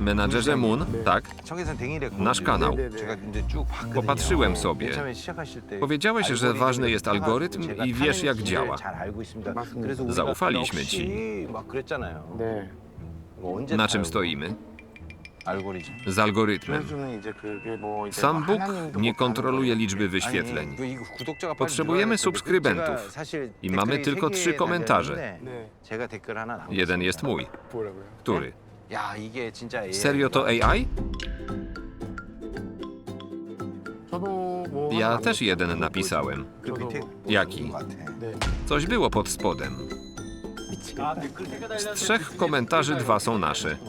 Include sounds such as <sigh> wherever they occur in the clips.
Menadżerze Moon, tak, nasz kanał. Popatrzyłem sobie. Powiedziałeś, że ważny jest algorytm i wiesz jak działa. Zaufaliśmy ci. Na czym stoimy? Z algorytmem. Sam Bóg nie kontroluje liczby wyświetleń. Potrzebujemy subskrybentów i mamy tylko trzy komentarze. Jeden jest mój. Który? 야 이게 진짜 AI Serio to AI? 저도 뭐 Ja 하나 też 안 jeden 했어요. napisałem. 그 밑에 Jaki? 것 같아. 네. Coś było pod spodem. Z trzech komentarzy dwa są nasze. <laughs>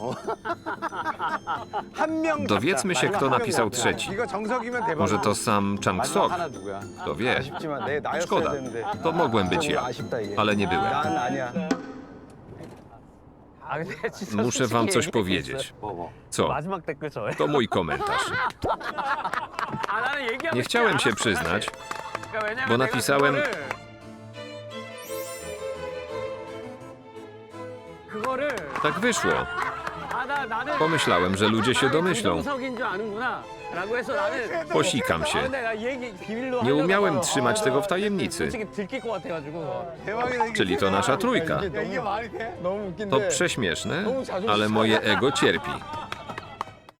한명 Dowiedzmy się, kto napisał trzeci. 이거 정석이면 대박. Może to sam Chang Sok? 하나 누구야? Kto wie? 아쉽지만 내 나였어야 Szkoda. 되는데. To mogłem być 좀 ja, 아쉽다 이게. ale nie byłem. 난 아니야. Muszę wam coś powiedzieć. Co? To mój komentarz. Nie chciałem się przyznać, bo napisałem... Tak wyszło. Pomyślałem, że ludzie się domyślą. Posikam się. Nie umiałem trzymać tego w tajemnicy. Czyli to nasza trójka. To prześmieszne, ale moje ego cierpi.